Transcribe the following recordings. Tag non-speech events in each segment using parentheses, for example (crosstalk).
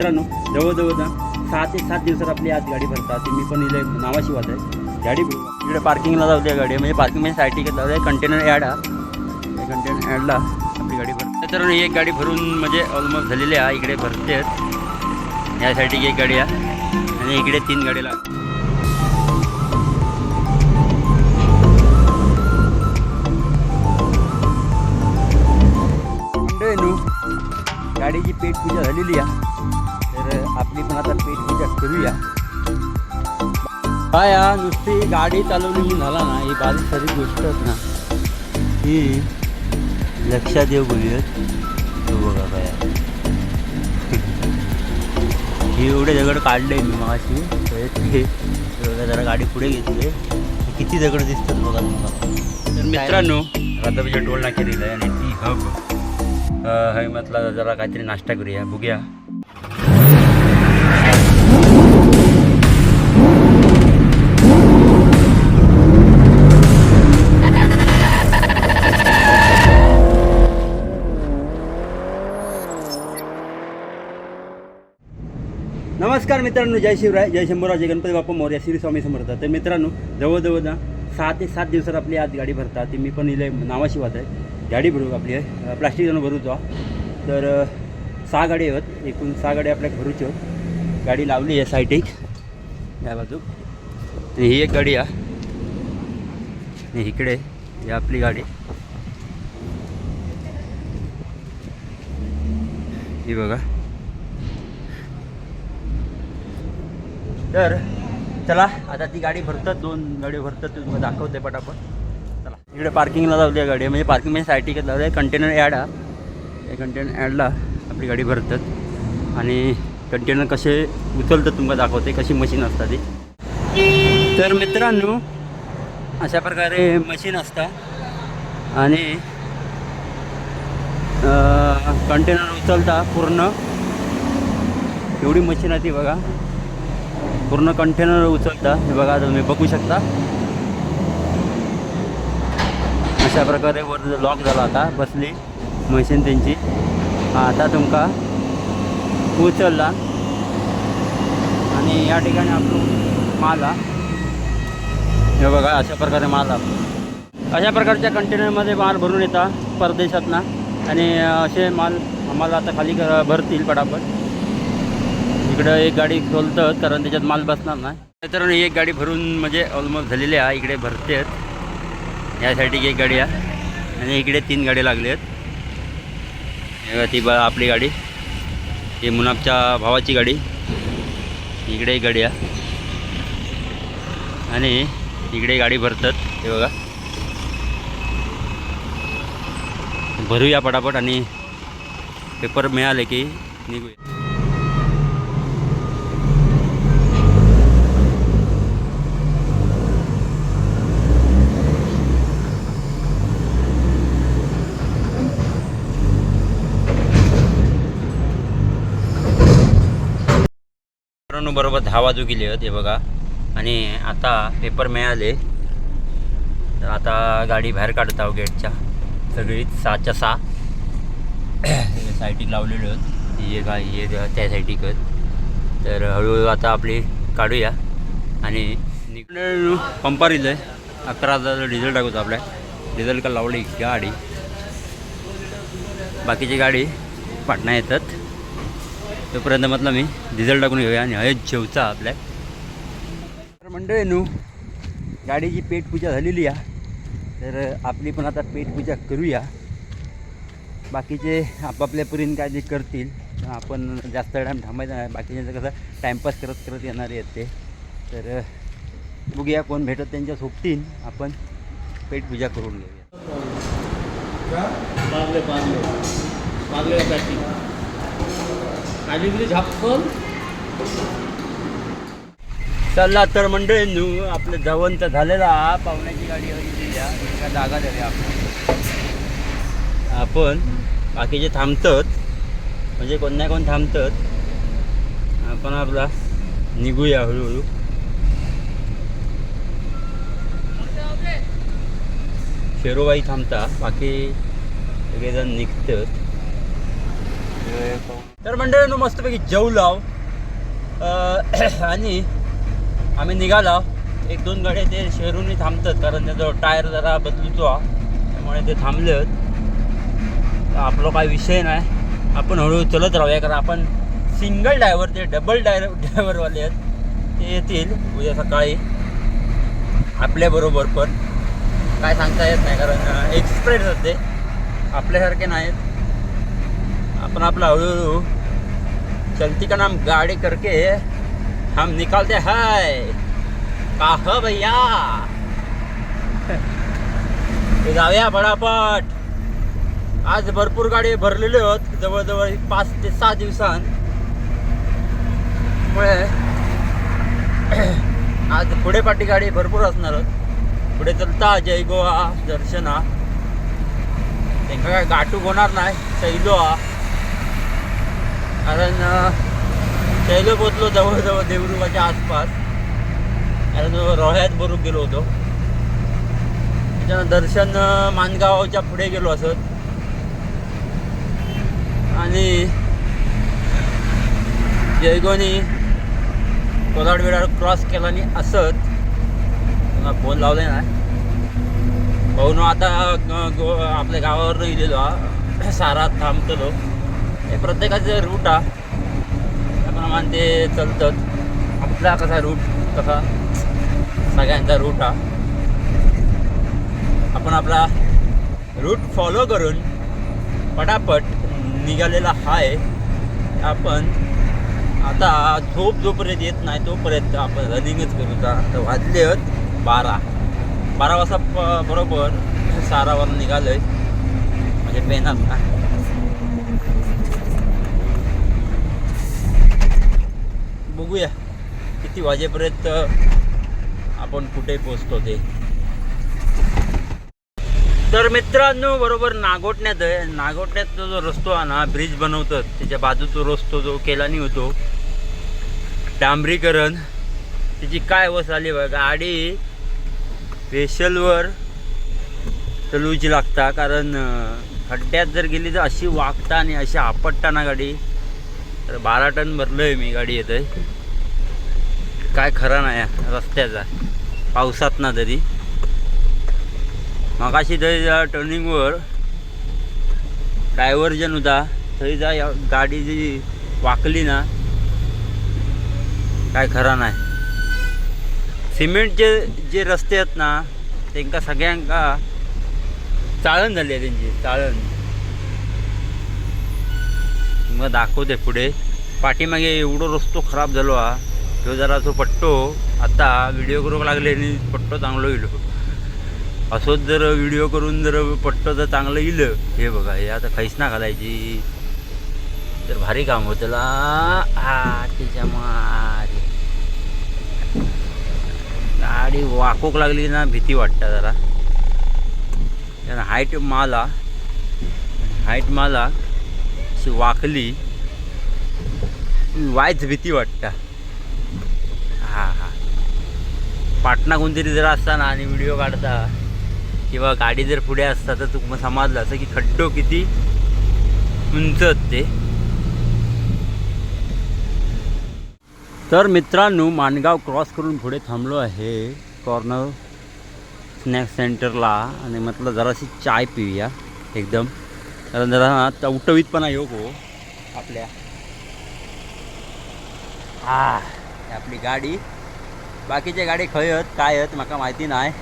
मित्रांनो जवळजवळ ना सहा ते सात दिवसात आपली आज गाडी भरतात. मी पण इथे नावाशी वाद आहे. गाडी इकडे पार्किंगला जाऊ द्या गाडी. म्हणजे पार्किंग म्हणजे सायटिकेत जाऊ द्या कंटेनर ॲड हा. कंटेनर ॲडला आपली गाडी भरते तर एक गाडी भरून म्हणजे ऑलमोस्ट झालेली आहे. इकडे भरते. यासाठी एक गाडी आहे. आणि इकडे तीन गाडी लागतात. गाडीची पेट पूजा झालेली आहे. तर आपली पण आता पेट पूजा करूया काय नुसती गाडी चालवली मी झाला ना ही बारीक सारी गोष्टच ना. ही लक्षात येऊ बोलूयात. तो बघा काय ही एवढे दगड काढले मी मागाशी ते जरा गाडी पुढे घेतली किती दगड दिसतात बघा तुम्हाला. तर मित्रांनो राधाबाईच्या टोल नाक्या दिलं आहे आणि ती हब. हाय म्हटलं जरा काहीतरी नाश्ता करूया बघूया. नमस्कार मित्रांनो जय शिवराय जय शंभूराव जय गणपती बाप्पा मोर्या श्री स्वामी समर्थ. तर मित्रांनो जवळजवळ ना सहा ते सात दिवसात आपली आज गाडी भरतात. ती मी पण इले नावाशी वाद आहे. गाडी भरू आपली आहे. प्लास्टिक जाऊन भरूचो हो. तर सहा गाडी आहेत. एकूण सहा गाडी आपल्याक भरूच्यो गाडी लावली आहे सायटीक या बाजू. आणि ही एक गाडी आहे इकडे ही आपली गाडी. ही बघा. तर चला आता ती गाडी भरतात दोन गाडी भरतात तुम्हाला दाखवते पटापट. चला. इकडे पार्किंगला जाऊ द्या गाडी. म्हणजे पार्किंग म्हणजे सायटिकेत जाऊ द्या कंटेनर ॲड हा. कंटेनर ॲडला आपली गाडी भरतात. आणि कंटेनर कसे उचलतात तुम्हाला दाखवते कशी मशीन असतात ती. तर मित्रांनो अशा प्रकारे मशीन असतात. आणि कंटेनर उचलता पूर्ण. एवढी मशीन आहे ती बघा. पूर्ण कंटेनर उचलता. हे बघा तुम्ही बघू शकता. अशा प्रकारे वर लॉक झाला आता बसली मशीन त्यांची. आता तुमका उचलला. आणि या ठिकाणी आपण माल हा हे बघा अशा प्रकारे माल अशा प्रकारच्या कंटेनरमध्ये माल भरून येतात परदेशातनं. आणि असे माल आम्हाला आता खाली भरतील पटापट इकडं एक गाडी खोलतं कारण त्याच्यात माल बसणार नाही. तर एक गाडी भरून म्हणजे ऑलमोस्ट झालेली आहे. इकडे भरते आहेत यासाठी एक गाडी आहे. आणि इकडे तीन गाडी लागले आहेत ती बा आपली गाडी. ही मुनाफच्या भावाची गाडी. इकडे एक गाडी आहे. आणि इकडे गाडी भरतात. हे बघा. भरूया पटापट आणि पेपर मिळाले की निघूया मित्रांनो बरोबर दहा वाजू गेले होते बघा. आणि आता पेपर मिळाले. तर आता गाडी बाहेर काढत आहो गेटच्या. सगळी सहाच्या सहा. सायटीक लावलेले होत ये एक ये त्या सायटीक तर हळूहळू आता आपली काढूया. आणि निघणं पंपार आहे अकरा हजार डिझेल टाकूच आपल्या. डिझेल का लावली? गाडी. बाकीची गाडी पाटणा येतात. तोपर्यंत म्हटलं मी डिझेल टाकून घेऊया आणि हयच जेवचा आपल्या. तर मंडळी नू गाडीची पेटपूजा झालेली आहे. तर आपली पण आता पेटपूजा करूया. बाकीचे आपापल्या परीने काय जे करतील. आपण जास्त टाईम थांबायचं नाही. बाकीच्यांचं कसं टाईमपास करत करत येणारे आहेत ते. तर बघूया कोण भेटत त्यांच्या सोबतीन. आपण पेटपूजा करून घेऊया. बागले बागले चला तर मंडळींनू आपलं जवण तर झालेला पाहुण्याची गाडी हवी एका जागा झाली आपण. आपण बाकीचे थांबतात. म्हणजे कोण ना कोण थांबतात. आपण आपला निघूया हळूहळू. शेरोबाई थांबता. बाकी सगळेजण निघतात. तर मंडळीनं मस्तपैकी जेवलाव (clears throat) आणि आम्ही निघाला एक दोन गाड्या ते शहरून थांबतात कारण त्याचा टायर जरा बदलतो हा. त्यामुळे ते थांबलेत तर आपलं काय विषय नाही. आपण हळूहळू चलत राहूया कारण आपण सिंगल ड्रायव्हर ते डबल डाय (laughs) ड्रायव्हरवाले आहेत. ते येतील उद्या सकाळी. आपल्याबरोबर पण. काय सांगता येत नाही कारण एक्सप्रेस होते आपल्यासारखे नाहीत. आपण आपला हळूहळू चलती का नाम गाड़ी करके हम निकालते हैं। ह भैया? जाऊया बडापट आज भरपूर गाडी भरलेले होत जवळजवळ पाच ते सहा दिवसांत मुळे आज पुढे पाठी गाडी भरपूर असणार पुढे चलता जय गोवा दर्शना. त्यांना काय गाठूक होणार नाही सैलो हा कारण अं, शैलो पोचलो जवळजवळ देवरुगाच्या आसपास कारण रोह्यात बरोबर गेलो होतो. त्याच्यानं दर्शन मानगावच्या पुढे गेलो असत. आणि जयगोनी कोलाड बिलाड क्रॉस केला आणि असत फोन लावले नाही भाऊ आता गो आपल्या गावावर इलेलो सारा थांबतो थांबतलो. हे प्रत्येकाचं रूट हा. त्याप्रमाणे ते चालतात. आपला कसा रूट कसा सगळ्यांचा रूट हा. आपण आपला रूट फॉलो करून पटापट निघालेला आहे आपण आता झोप जोपर्यंत येत नाही तोपर्यंत आपण रनिंगच करू. आता वाजले आहेत बारा. बारा वाजता प- बरोबर सारावर आहे म्हणजे पेनात ना बघूया. किती वाजेपर्यंत आपण कुठे पोचतो ते. तर मित्रांनो बरोबर नागोटण्यात आहे नागोटण्यात जो रस्तो आहे ना ब्रिज बनवतात त्याच्या बाजूचा रस्तो जो केलानी होतो. डांबरीकरण. त्याची काय अवस्था आली बघा. गाडी स्पेशलवर चलवूची लागता. कारण खड्ड्यात जर गेली तर अशी वागता आणि अशी आपटता ना गाडी. तर बारा टन भरलं आहे मी गाडी येत आहे काय खरं नाही रस्त्याचा. पावसात ना तरी. मगाशी थंय जा टर्निंगवर डायव्हर्जन होता. थंय जा गाडी जी वाकली ना काय खरा नाही. सिमेंटचे जे रस्ते आहेत ना त्यांका सगळ्यांका चाळण झाली आहे त्यांची चाळण. मग दाखवते पुढे. पाठीमागे एवढं रस्तो खराब झालो हा. तो जरा तो पट्टो. आता व्हिडिओ करूक लागले आणि पट्टो चांगलो येलो असोच जर व्हिडिओ करून जर पट्टो जर चांगलं येईल. हे बघा हे आता खैस ना घालायची. तर भारी काम होतं ला. मारे. गाडी वाकूक लागली ना भीती वाटतं जरा. कारण हाईट माला हाईट माला अशी वाकली. वायच भीती वाटता हा हा पाटणा कोणतरी जर असता ना आणि व्हिडिओ काढता किंवा गाडी जर पुढे असता तर तुम समजलं असं की खड्डो किती उंच ते तर मित्रांनो माणगाव क्रॉस करून पुढे थांबलो आहे कॉर्नर स्नॅक सेंटरला आणि म्हटलं जराशी चाय पिऊया एकदम. कारण जरा ना टवटवीतपणा येऊ हो आपल्या. हा आपली गाडी. बाकीचे गाडी खंय आहेत काय आहेत म्हाका माहिती नाही.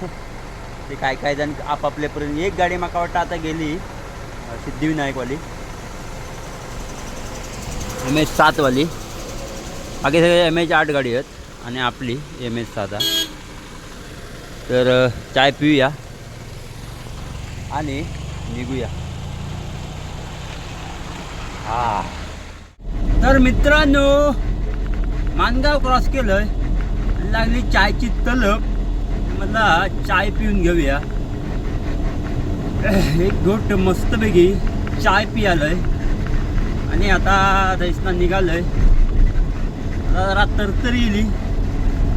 ते काय काय जण आपापल्यापर्यंत एक गाडी म्हाका वाटतं आता गेली. सिद्धिविनायकवाली. एम एच सातवाली. बाकी सगळे एम एच आठ गाडी आहेत आणि आपली एम एच सात तर चाय पिऊया आणि निघूया. हा. तर मित्रांनो मानगाव क्रॉस केलं लागली चायची तलप. मला चाय पिऊन घेऊया. एक घोट मस्तपैकी चाय पियालय. आणि आता रैसना निघालंय. आता जरा तरतरी येली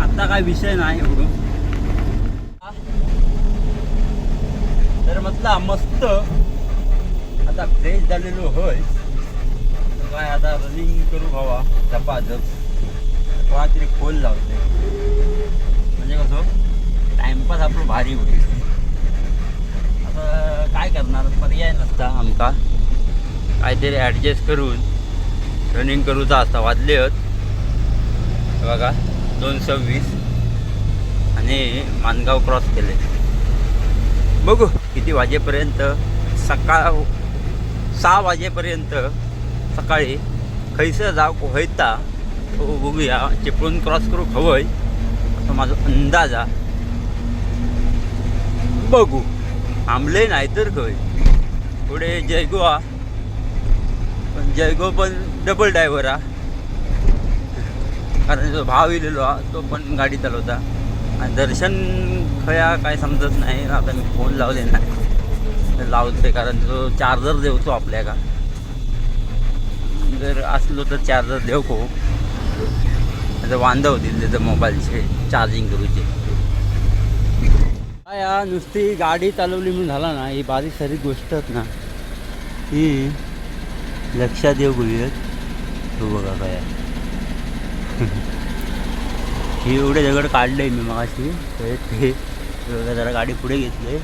आता काय विषय नाही एवढं. तर म्हटला मस्त. आता फ्रेश झालेलो होय. काय आता रनिंग करू भावा. झपाझप कोणातरी खोल लावते म्हणजे कसं टाइमपास आपलं भारी होईल. आता काय करणार? पर्याय नसता आमका काहीतरी ॲडजस्ट करून रनिंग करूचा असता. वाजले आहेत. बघा दोन सव्वीस. आणि मानगाव क्रॉस केले. बघू किती वाजेपर्यंत? सकाळ सहा वाजेपर्यंत सकाळी खैसं जाव होयता तो बघूया. चिपळून क्रॉस करू खवय. माझा अंदाज. आहे बघू. थांबले नाही तर खंय पुढे जयगो हा पण जयगो पण डबल ड्रायव्हर हा. कारण जो भाव इलेलो हा तो पण गाडी चालवता. आणि दर्शन खया काय समजत नाही. आता मी फोन लावले नाही. लावते कारण जो चार्जर देवतो आपल्या का जर असलो तर चार्जर देऊ को आता वांदा होतील त्याचं मोबाईलचे चार्जिंग करूचे. काय या नुसती गाडी चालवली म्हणून झाला ना ही बारीक सारी गोष्टच ना ही लक्षात येऊ घेऊयात तू हो बघा काय (laughs) ही एवढे दगड काढले मी मगाशी तर ते बघा जरा गाडी पुढे घेतले.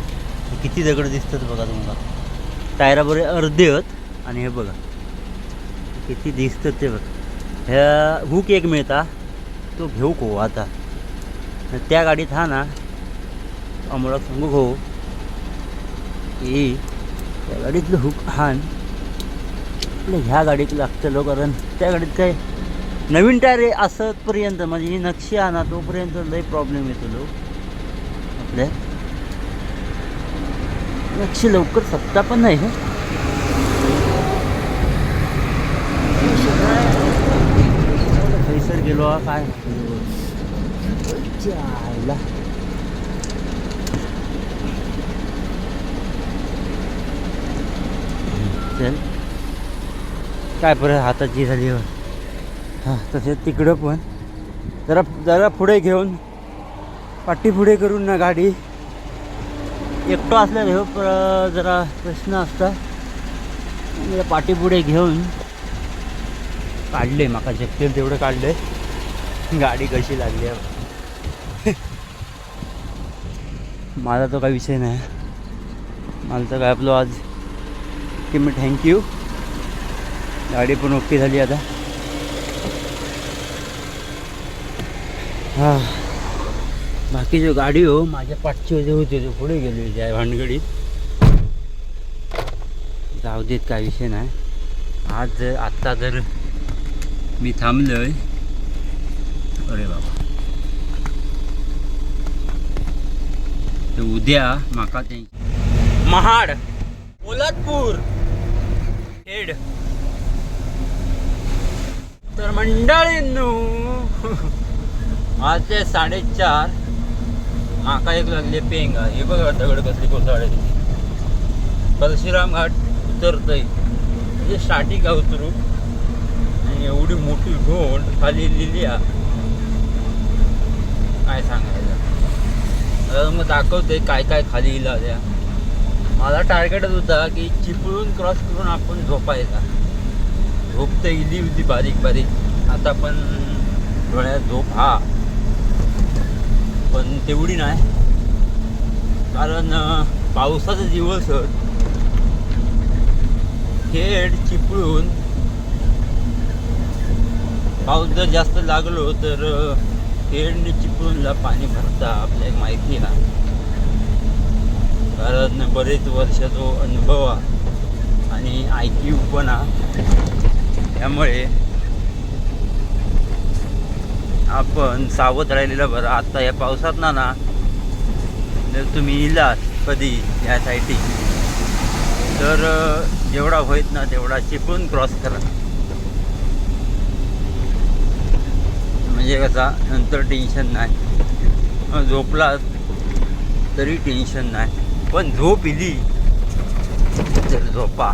किती दगड दिसतात बघा तुम्हाला. टायराबरोबर अर्धे आहेत आणि हे बघा. किती दिसतात ते बघा. ह्या हुक एक मिळता. तो घेऊ को आता. त्या गाडीत हा ना आम्हाला सांगू हो की त्या गाडीतलं हुक हान आपलं ह्या गाडीत लागतलो कारण त्या गाडीत काय नवीन टायर आहे असतपर्यंत म्हणजे ही नक्षी आणा तोपर्यंत लई प्रॉब्लेम येतो लो. आपल्या नक्षी लवकर सत्ता पण नाही हे. गेलो काय आईला चल काय परत हाताची झाली हो. तसेच तिकडं पण जरा जरा पुढे घेऊन पाठी पुढे करून ना गाडी एकटो असल्याने हो प्र जरा प्रश्न असता पाठी पुढे घेऊन काढले माका शक्य तेवढं काढले गाडी कशी लागली आहे. माझा तो काही विषय नाही. मला तर काय आपलं आज. की मी थँक्यू गाडी पण ओके झाली आता. हां. बाकी जो गाडी हो माझ्या पाठची जे होते तो पुढे गेली त्या भानगडीत. जाऊ देत काय विषय नाही. आज जर आत्ता जर मी थांबलोय अरे बाबा. ते उद्या माका ते महाड. पोलादपूर हेड. तर मंडळींनो (laughs) आजचे साडेचार. माका एक लागले पेंगा. हे बघा दगड कसली कोसळले. परशुराम घाट उतरतय. म्हणजे स्टार्टिंग उतरू आणि एवढी मोठी घोंड खाली लिहिली हा. काय सांगायचं? मग दाखवते काय काय खाली इला मला टार्गेटच होता की चिपळून क्रॉस करून आपण झोपायचा. झोप तर इली होती बारीक बारीक. आता पण डोळ्यात झोप हा. पण तेवढी नाही. कारण पावसाचा दिवस थेट चिपळून पाऊस जर जास्त लागलो तर अं, चिपळूनला चिपळूणला पाणी भरता आपल्याला माहिती ना? कारण बरेच वर्षाचो अनुभव आणि आयकी उपणा पण त्यामुळे आपण सावध राहिलेलं बरं. आत्ता या पावसात ना ना जर तुम्ही इलात कधी या साईटी तर जेवढा होईत ना तेवढा चिपळून क्रॉस करा. म्हणजे कसा नंतर टेन्शन नाही. झोपला तरी टेन्शन नाही. पण झोप इली तर झोपा.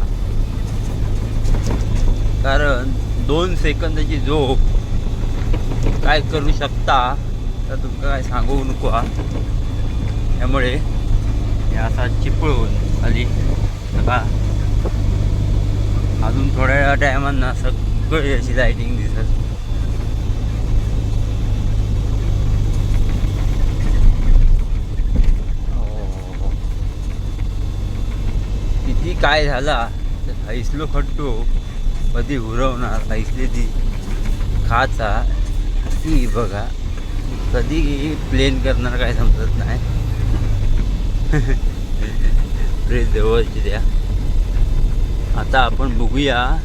कारण दोन सेकंदाची झोप काय करू शकता तर तुमका काय सांगू नको त्यामुळे हे असा चिपळून आली. अजून थोड्या टायमांना सगळी अशी लायटिंग दिसत हो. किती काय झाला? तर हैसलो खट्टो कधी उरवणार हैसले ती खाचा. ती बघा. कधी प्लेन करणार काय समजत नाही. (laughs) प्रेस जवळची द्या. आता आपण बघूया.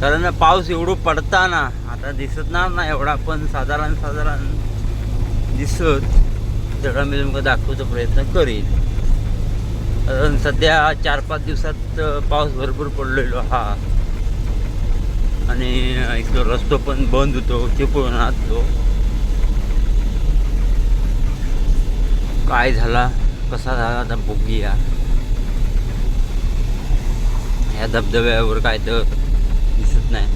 कारण पाऊस एवढं पडताना आता दिसत ना एवढा पण साधारण साधारण दिसत. तेवढा मी तुमका दाखवतो प्रयत्न करीन. सध्या चार पाच दिवसात पाऊस भरपूर पडलेलो हा. आणि इथं रस्तो पण बंद होतो चिपळून तो काय झाला? कसा झाला? आता बघूया. ह्या धबधब्यावर काय तर दिसत नाही.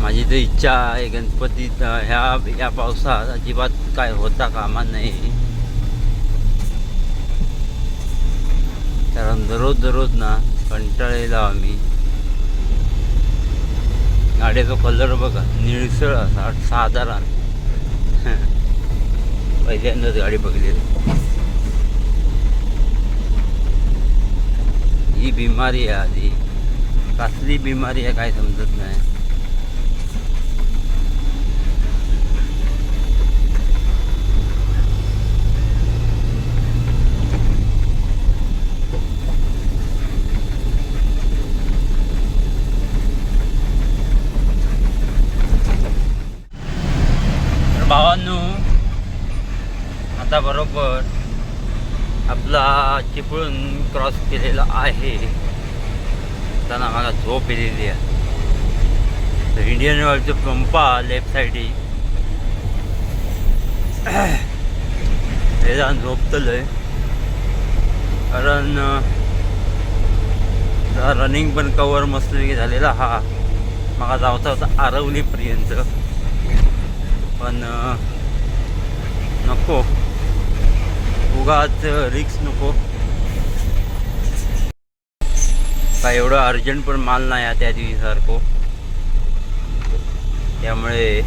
माझी तर इच्छा आहे गणपतीचा. ह्या या पावसात अजिबात काय होता कामा नाही. कारण दररोज दररोज ना कंटाळलेलो आम्ही. गाडीचा कलर बघा निळसळ असा साधारण. (laughs) पहिल्यांदाच गाडी बघलेली ही बिमारी आहे आधी. कसली बिमारी आहे काय समजत नाही तर भावांनो आता बरोबर आपला चिपळूण क्रॉस केलेला आहे. त्यांना मला झोप येलेली आहे. तर इंडियन ऑइलचं पंपा लेफ्ट साईडी हे. जाऊन झोपतलं आहे कारण रनिंग पण कवर मस्तपैकी झालेला हा. मला जावचा होता आरवलीपर्यंत. पण नको. उगाच रिक्स नको. काय एवढं अर्जंट पण माल नाही आहे त्या दिवशी सारखं. त्यामुळे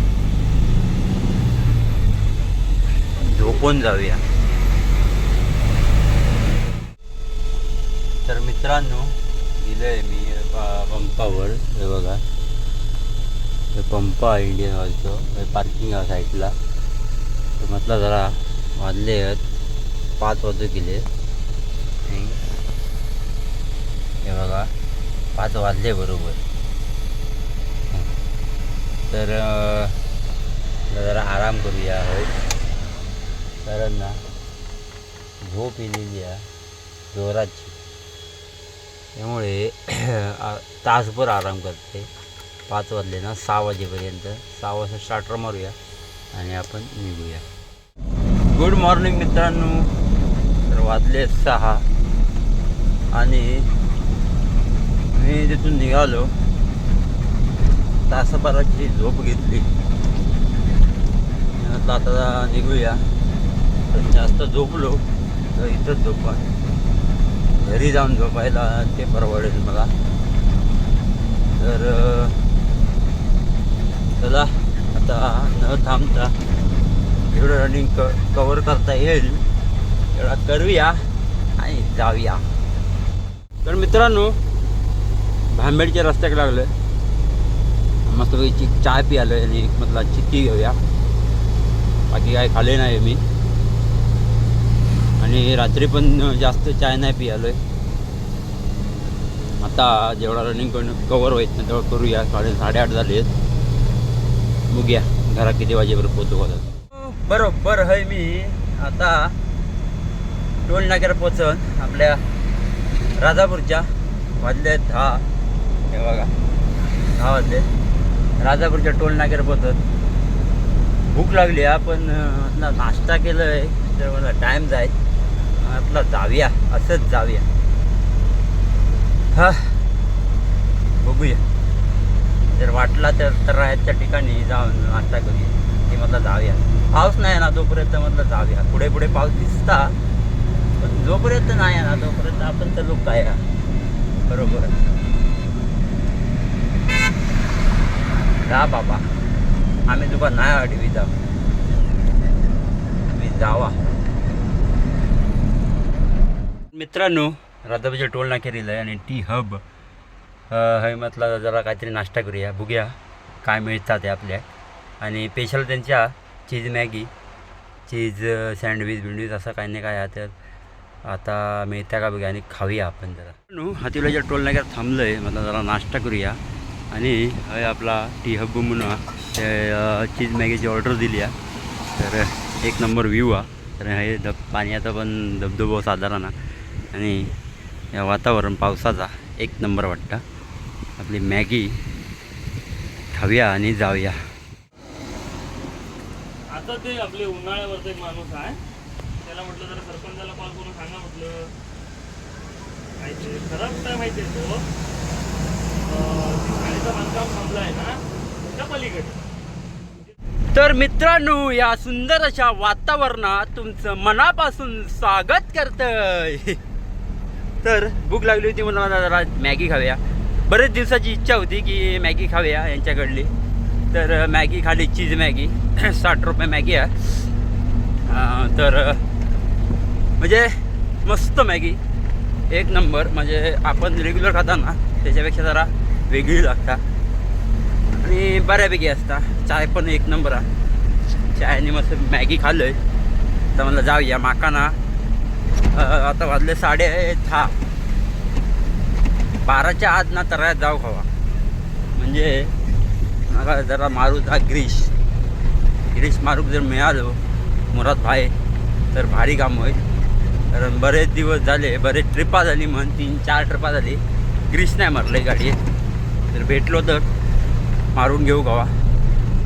झोपून जाऊया. तर मित्रांनो दिलंय मी पंपावर हे बघा. हे पंप आहे इंडियन ऑइलचं पार्किंग आहे साईडला तर म्हटलं जरा वाजले आहेत. पाच वाजू गेले. हे बघा पाच वाजले बरोबर. तर जरा आराम करूया हो. कारण ना झोप येलेली आहे जोराची. त्यामुळे तासभर आराम करते. पाच वाजले ना सहा वाजेपर्यंत. सहा वाजता स्टार्टर मारूया आणि आपण निघूया. गुड मॉर्निंग मित्रांनो. तर वाजले सहा. आणि मी तिथून निघालो. तासाभराची झोप घेतली. मी आता निघूया. तर जास्त झोपलो तर इथंच झोपा घरी जाऊन झोपायला ते परवडेल मला. तर चला आता न थांबता एवढं रनिंग क कवर करता येईल. एवढा करूया आणि जाऊया तर मित्रांनो भांबेडच्या रस्त्याकडे लागलं मस्तपैकी चाय पियालो आणि एक म्हटला चिक्की घेऊया. बाकी काय खाले नाही मी. आणि रात्री पण जास्त चाय नाही पियालो आहे आता जेवढा रनिंग करून कवर व्हायचं ना तेवढं करूया. साडे साडेआठ झाले आहेत. बघूया घरा किती वाजेपर्यंत पोहोचू बरोबर आहे मी. आता टोल नाक्यावर पोचन आपल्या राजापूरच्या वाजले आहेत दहा हे बघा दहा वाजले. राजापूरच्या टोल नाक्यावर पोचत भूक लागली आपण आपला नाश्ता केलं आहे तर मला टाईम जाय. आपला जाऊया असंच जाऊया. हा बघूया. जर वाटला तर राहायच्या ठिकाणी जाऊन नाश्ता करूया. की म्हटलं जाऊया. पाऊस नाही ना तोपर्यंत म्हटलं जाऊया. पुढे पुढे पाऊस दिसता पण जोपर्यंत नाही ना तोपर्यंत आपण तर लोक काय बरोबर जा बाबा. आम्ही तुका नाही आठवी जा तुम्ही जावा. मित्रांनो राधाबाईच्या टोल नाकेरील आहे आणि टी हब हे म्हटलं जरा काहीतरी नाश्ता करूया बघूया काय मिळतात ते आपल्या. आणि स्पेशल त्यांच्या चीज मॅगी चीज सँडविच बिंडविच असं काही नाही काय आहे तर आता मिळत्या का बघूया आणि खाऊया आपण जरा. नो हातिवल्याच्या टोल नाक्यात थांबलं आहे म्हटलं जरा नाश्ता करूया. आणि हे आपला टी हब म्हणून चीज मॅगीची ऑर्डर दिली आहे. तर एक नंबर व्ह्यू आहे तर हे धब पाण्याचा पण धबधबो साधारण. आणि या वातावरण पावसाचा एक नंबर वाटतं. आपली मॅगी खाऊया आणि जाऊया. आता ते आपले उन्हाळ्यावरचा एक माणूस आहे. त्याला म्हटलं जरा सरपंचाला कॉल करून सांगा म्हटलं. माहिती ते खराब काय माहिती आहे तो शाळेचं बांधकाम थांबलं आहे ना त्या पलीकडे. तर मित्रांनो या सुंदर अशा वातावरणात तुमचं मनापासून स्वागत करतय. तर भूक लागली होती म्हणून मला जरा मॅगी खाव्या बरेच दिवसाची इच्छा होती की मॅगी खाव्या यांच्याकडली. तर मॅगी खाली चीज मॅगी साठ रुपये मॅगी आहे. तर म्हणजे मस्त मॅगी. एक नंबर म्हणजे आपण रेग्युलर खाता ना त्याच्यापेक्षा जरा वेगळी लागता. आणि बऱ्यापैकी असता. चाय पण एक नंबर आहे. चायने मस्त मॅगी खाल्लं आहे तर म्हणलं जाऊया माका ना आता वाजले साडे दहा. बाराच्या आत ना तर जाऊ खावा म्हणजे मला जरा मारू जा ग्रीश ग्रीश मारूक जर मिळालो मुराद भाई तर भारी काम होईल. कारण बरेच दिवस झाले बरेच ट्रिपा झाली म्हण तीन चार ट्रिपा झाली. ग्रीस नाही मारलं गाडीत तर भेटलो तर मारून घेऊ गावा.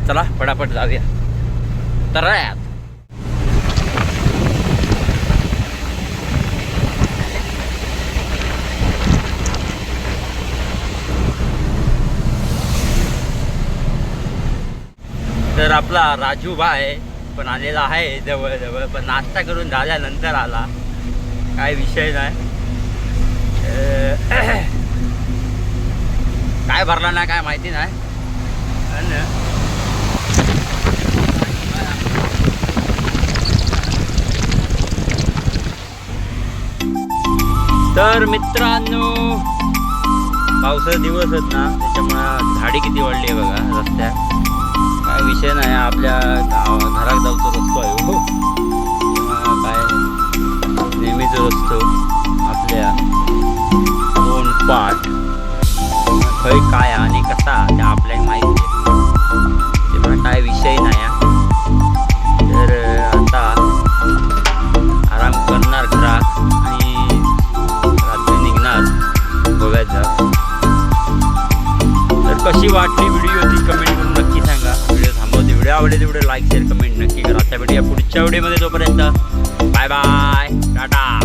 चला पटापट जाऊया. तर तर आपला राजू भाय पण आलेला आहे जवळजवळ पण नाश्ता करून झाल्यानंतर आला. काय विषय नाही. (coughs) काय भरला नाही काय माहिती नाही. तर मित्रांनो पावसाचा दिवस आहेत ना त्याच्यामुळे झाडी किती वाढली आहे बघा रस्त्यात. काय विषय नाही आपल्या गाव घरात जाऊचा रस्तो आहे हो. काय नेहमीच आपल्या दोन पाठ. खय काय आणि कसा ते आपल्याला माहिती आहे. त्यामुळे काय विषय नाही तर आता आराम करणार घरात आणि रात्री निघणार गोव्याचा तर कशी वाटली व्हिडिओ ती कमेंट करून नक्की सांगा. व्हिडिओ थांबवते. व्हिडिओ आवडेल तेवढे लाईक शेअर कमेंट नक्की करा. आता भेटूया पुढच्या व्हिडिओमध्ये तोपर्यंत बाय बाय Dada.